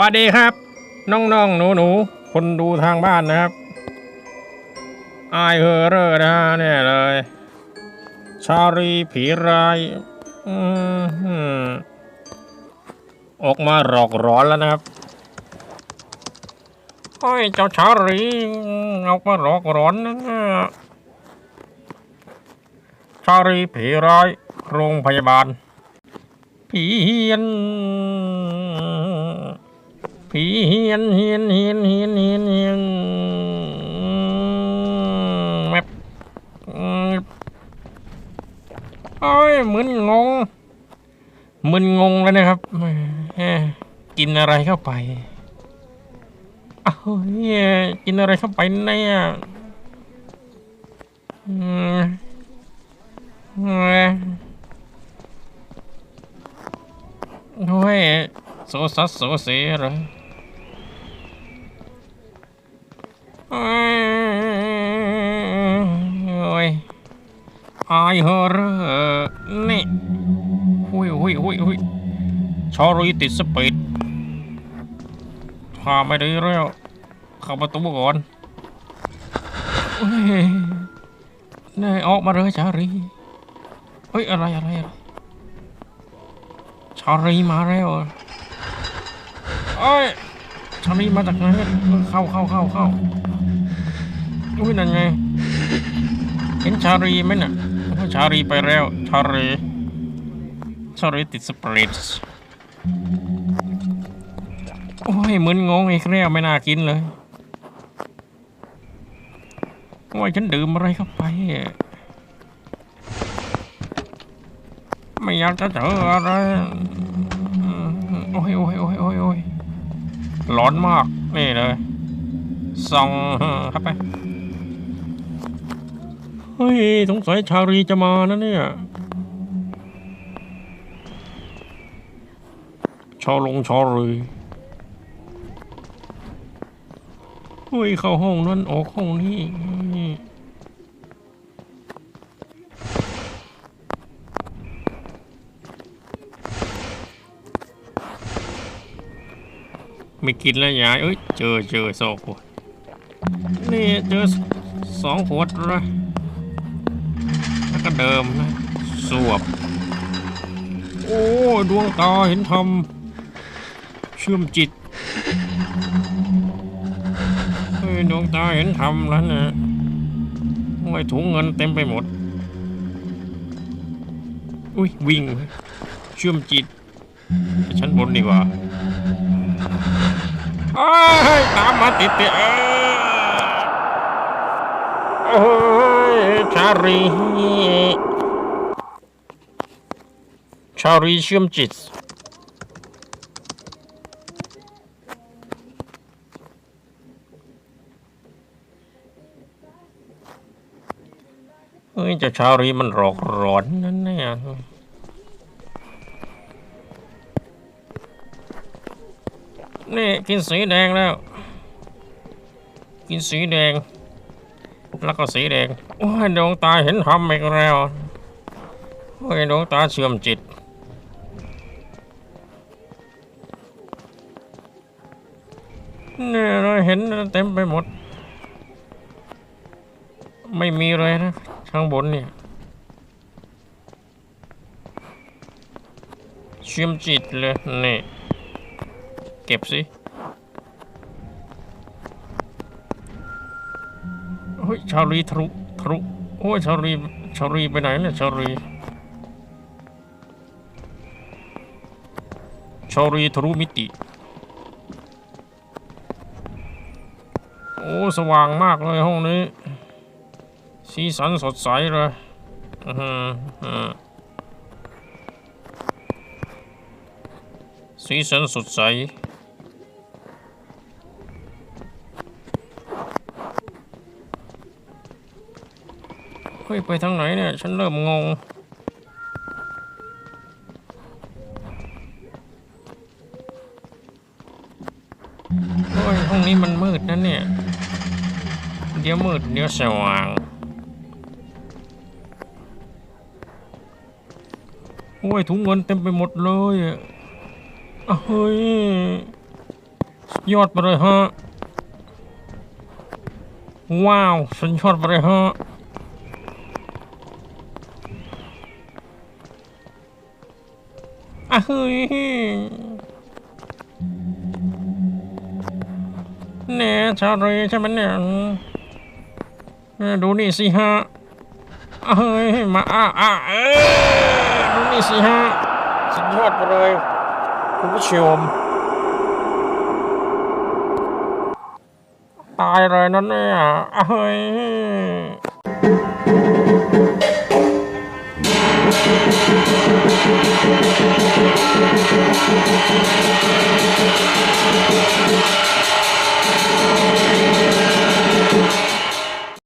วัสดีครับ น้องๆหนูๆคนดูทางบ้านนะครับอายเฮอเรอร์นะฮะเนี่ยเลย ชารีผีร้ายออกมาหลอกหลอนแล้วนะครับโอ้ยเจ้าชารีออกมาหลอกหลอนนะชารีผีร้ายโรงพยาบาลผีเฮียน ผีเฮียนเฮียนเฮียนเฮียนเฮียนเฮียนแมปโอ้ยมึนงงมึนงงเลยนะครับกินอะไรเข้าไปอ้าวเฮ้ยกินอะไรเข้าไปเนี่ยอืมเฮ้ยโอ้ยโซซัสโซเซเลยอ้ยโอ้ยอายเฮอรอร์นี่หุยหุยหุยหุยชอรีติดสปีดพาไม่ได้แล้วเข้าประตูก่อนเฮ้ยนี่ออกมาเลยชารีเฮ้ยอะไรอะไรอะไรชารีมาแล้วเอ้ยชารีมาจากไหนเข้าเข้าเข้าเข้าอุ้ยนั่นไงเห็นชารีไหมน่ะ ชารีไปแล้ว ชารีชารีติดสเปรดโอ้ยมึนงงอีกแล้วไม่น่ากินเลยว่าฉันดื่มอะไรเข้าไป ไม่อยากจะเจออะไร โอ้ยโอ้ยโอ้ยโอ้ยโอ้ยร้อนมาก นี่เลยส่องเข้าไป เฮ้ยสงสัยชารีจะมานะเนี่ย ชอลงชอรีเฮ้ยเข้าห้องนั้นออกห้องนี้ไม่กินแล้วยายเอ้ยเจอเจอสองขวดนี่เจอสองขวดละแล้ว ก็เดิมนะสวบ โอ้ดวงตาเห็นธรรมเชื่อมจิตเฮ้ยดวงตาเห็นธรรมแล้วนะห้อยถุงเงินเต็มไปหมด อุ้ยวิ่ง เชื่อมจิตชั้นบนดีกว่าเอ้ตามมาติดติดเอ้ยโอ้ รีชารีเชื่อมจิตเฮ้ยเจ้าชารีมันหลอกหลอนนั่นเนี่ยนี่กินสีแดงแล้ว กินสีแดง แล้วก็สีแดง โอ้ยดวงตาเห็นธรรมอีกแล้ว โอ้ยดวงตาเชื่อมจิต เนี่ยเราเห็นเต็มไปหมด ไม่มีเลยนะข้างบนเนี่ยเชื่อมจิตเลยนี่เก็บสิ เฮ้ยชาลีทะลุทะลุโอ้ยชาลีชาลีไปไหนเนี่ยชาลีชาลีทะลุมิติ โอ้ สว่างมากเลยห้องนี้ สีสันสดใสเลยอือหืออือสีสันสดใส เฮ้ยไปทางไหนเนี่ย ฉันเริ่มงง โอ้ย ห้องนี้มันมืดนะเนี่ย เดี๋ยวมืดเดี๋ยวสว่าง โอ้ย ถุงเงินเต็มไปหมดเลยอะเฮ้ย ยอดไปเลยฮะ ว้าว สุดยอดไปเลยฮะ อะเฮ้ยแน่ชารีใช่ไหมเนี่ยดูนี่สิฮะเฮ้ยมาอะอะดูนี่สิฮะสุดยอดไปเลยคุณผู้ชมตายเลยนั่นเนี่ยเฮ้ย